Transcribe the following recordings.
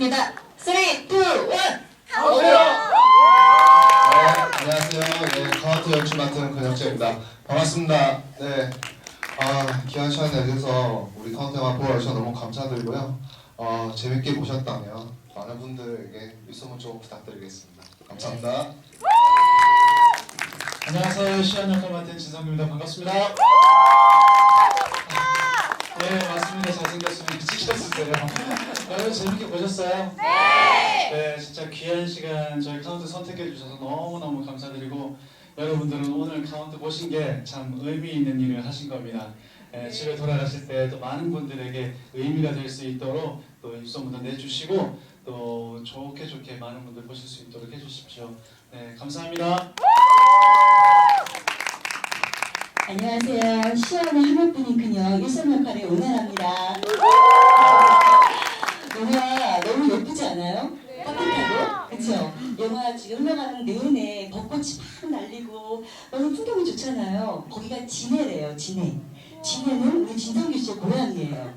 하겠습니다. 3, 2, 1. 네, 안녕하세요. 네, 카운트 연출 맡은 권혁재입니다. 반갑습니다. 네, 아, 귀한 시간 내주셔서 우리 카운트 영화 보러 와주셔서 너무 감사드리고요. 어, 재밌게 보셨다면 많은 분들에게 입소문 좀 부탁드리겠습니다. 감사합니다. 안녕하세요. 시연 역할 맡은 진성규입니다. 반갑습니다. 네, 맞습니다. 잘생겼으면 찍혔으세요. 여러분 재밌게 보셨어요? 네! 네, 진짜 귀한 시간 저희 카운트 선택해 주셔서 너무너무 감사드리고 여러분들은 오늘 카운트 보신 게 참 의미 있는 일을 하신 겁니다. 네, 집에 돌아가실 때 또 많은 분들에게 의미가 될 수 있도록 또 입소문도 내주시고 또 좋게 좋게 많은 분들 보실 수 있도록 해주십시오. 네, 감사합니다. 안녕하세요. 시연의 하늘뿐인 그녀 일선 역할의 오나라입니다. 영화 너무 예쁘지 않아요? 따뜻하고 그쵸? 영화 지금 흘러가는 벚꽃이 막 날리고 너무 풍경이 좋잖아요. 거기가 진해래요. 진해. 진해는 우리 진성규 씨의 고향이에요.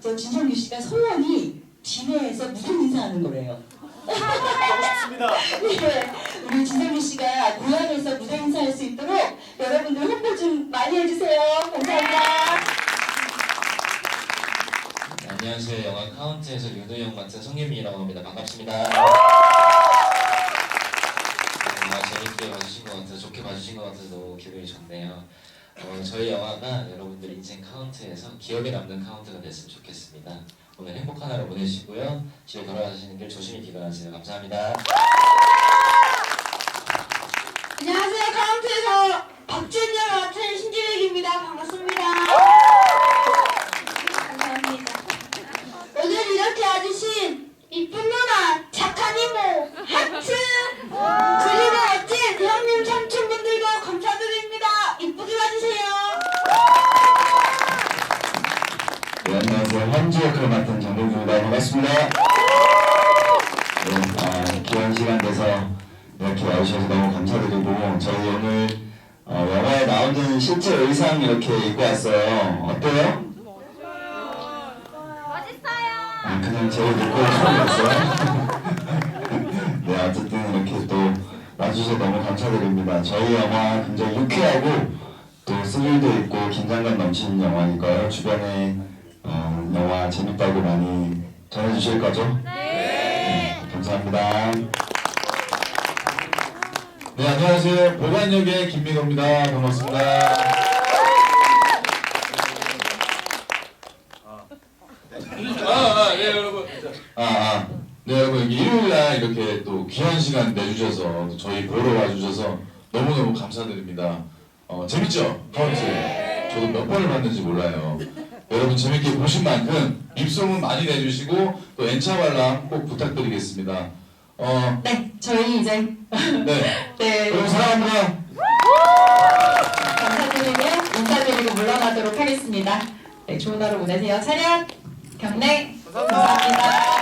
저 진성규 씨가 소원이 진해에서 무슨 인사하는 거래요. 네, 우리 진성규 씨가 고향에서 무대 인사할 수 있도록 여러분들 홍보 좀 많이 해주세요. 감사합니다. 네, 안녕하세요. 영화 카운트에서 윤호영 맡은 성예민이라고 합니다. 반갑습니다. 영화 재밌게 봐주신 것 같아서 좋게 봐주신 것 같아서 너무 기분이 좋네요. 어, 저희 영화가 여러분들 인생 카운트에서 기억에 남는 카운트가 됐으면 좋겠습니다. 오늘 행복한 하루 보내시고요. 집에 돌아가시는 길 조심히 귀가하세요. 감사합니다. 안녕하세요. 카운트에서 박진영 맡은 신지백입니다. 반갑습니다. 감사합니다. 오늘 이렇게 와주신 이쁜 누나, 착한 이모, 하트, 그리고 멋진 형님, 삼촌분들도 감사드립니다. 이쁘게 봐주세요. 네, 안녕하세요. 현지 역할을 맡은 정동주입니다. 반갑습니다. 네, 아, 귀한 시간 돼서 이렇게 와주셔서 너무 감사드리고 저희 오늘 어, 영화에 나오는 실제 의상 이렇게 입고 왔어요. 어때요? 아, 그냥 제옷 입고 처음이었어요. 네, 어쨌든 이렇게 또 와주셔서 너무 감사드립니다. 저희 영화 굉장히 유쾌하고 또 스릴도 있고 긴장감 넘치는 영화니까요. 주변에 어, 영화 재밌다고 많이 전해주실 거죠? 네. 감사합니다. 네, 안녕하세요. 보관역의 김민호입니다. 반갑습니다. 아, 아, 네, 여러분. 아, 아. 네, 여러분. 여기 일요일 날 이렇게 또 귀한 시간 내주셔서 또 저희 보러 와주셔서 너무너무 감사드립니다. 어, 재밌죠? 카운트. 저도 몇 번을 봤는지 몰라요. 여러분 재밌게 보신 만큼 입소문 많이 내주시고 또 엔차 관람 꼭 부탁드리겠습니다. 어, 네, 저희 이제 네. 네 여러분 사랑합니다. 감사드리고 인사드리고 물러나도록 하겠습니다. 네, 좋은 하루 보내세요. 차렷, 경례, 감사합니다.